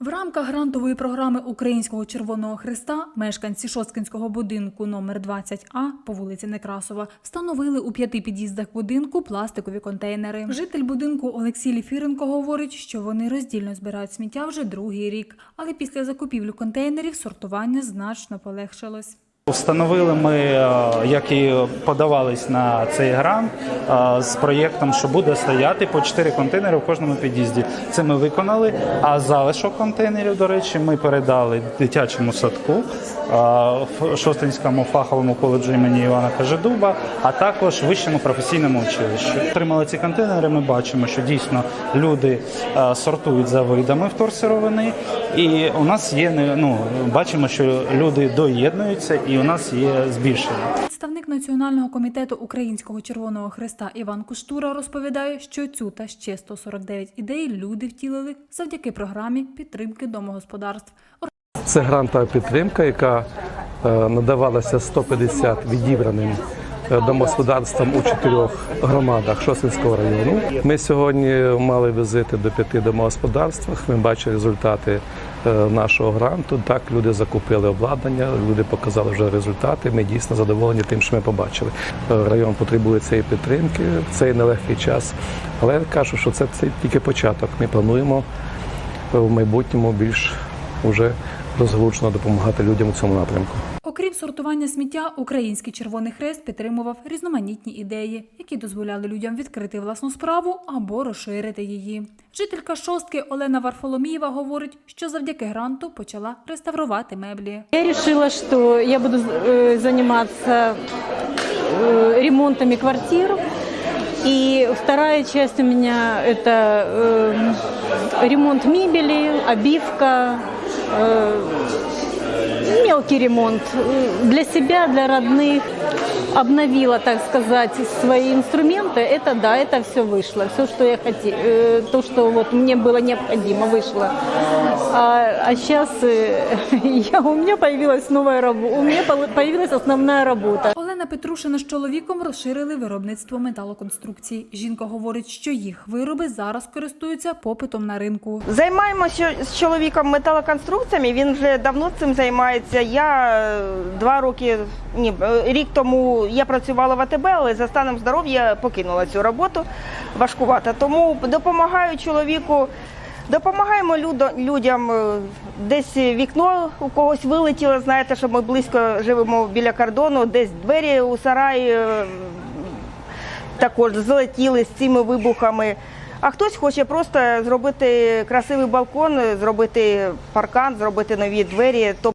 В рамках грантової програми Українського Червоного Христа мешканці Шосткинського будинку номер 20А по вулиці Некрасова встановили у п'яти під'їздах будинку пластикові контейнери. Житель будинку Олексій Ліфіренко говорить, що вони роздільно збирають сміття вже другий рік, але після закупівлі контейнерів сортування значно полегшилось. Встановили ми, е, як і подавались на цей грант е, з проєктом, що буде стояти по 4 контейнери в кожному під'їзді. Це ми виконали. А залишок контейнерів, до речі, ми передали дитячому садку, е, в Шостинському фаховому коледжу імені Івана Кажедуба, а також вищому професійному училищу. Отримали ці контейнери. Ми бачимо, що дійсно люди е, сортують за видами вторсировини, і у нас є ну бачимо, що люди доєднуються, і у нас є збільшення. Представник Національного комітету Українського Червоного Христа Іван Куштура розповідає, що цю та ще 149 ідей люди втілили завдяки програмі підтримки домогосподарств. Це грантова підтримка, яка е, надавалася 150 відібраним домогосподарствам у чотирьох громадах Шосинського району. Ми сьогодні мали візити до п'яти домогосподарств. Ми бачили результати е, нашого гранту. Так, люди закупили обладнання, люди показали вже результати. Ми дійсно задоволені тим, що ми побачили. Е, Район потребує цієї підтримки в цей нелегкий час. Але я кажу, що це, це тільки початок. Ми плануємо в майбутньому більш уже розгручено допомагати людям у цьому напрямку. Окрім сортування сміття, Український Червоний Хрест підтримував різноманітні ідеї, які дозволяли людям відкрити власну справу або розширити її. Жителька шостки Олена Варфоломієва говорить, що завдяки гранту почала реставрувати меблі. Я решила, что я буду э, заниматься э, ремонтами квартир. И вторая часть у меня это э, ремонт мебели, обивка, э, мелкий ремонт э, для себя, для родных. Обновила, так сказать, свои инструменты. Это да, это все вышло. Все, что я хотела, то, что вот мне было необходимо, вышло. А, сейчас я, у меня появилась новая работа, у меня пол- появилась основная работа. Олена Петрушина з чоловіком розширили виробництво металоконструкцій. Жінка говорить, що їх вироби зараз користуються попитом на ринку. Займаємося з чоловіком металоконструкціями. Він вже давно цим займається. Я е, два роки, ні, е, рік тому я працювала в АТБ, але за станом здоров'я покинула цю роботу важкувато. Тому допомагаю чоловіку. Допомагаємо людям е, десь вікно у когось вилетіло. Знаєте, що ми близько живемо біля кордону, десь двері у сараї е, також злетіли з цими вибухами. А хтось хоче просто зробити красивий балкон, зробити паркан, зробити нові двері.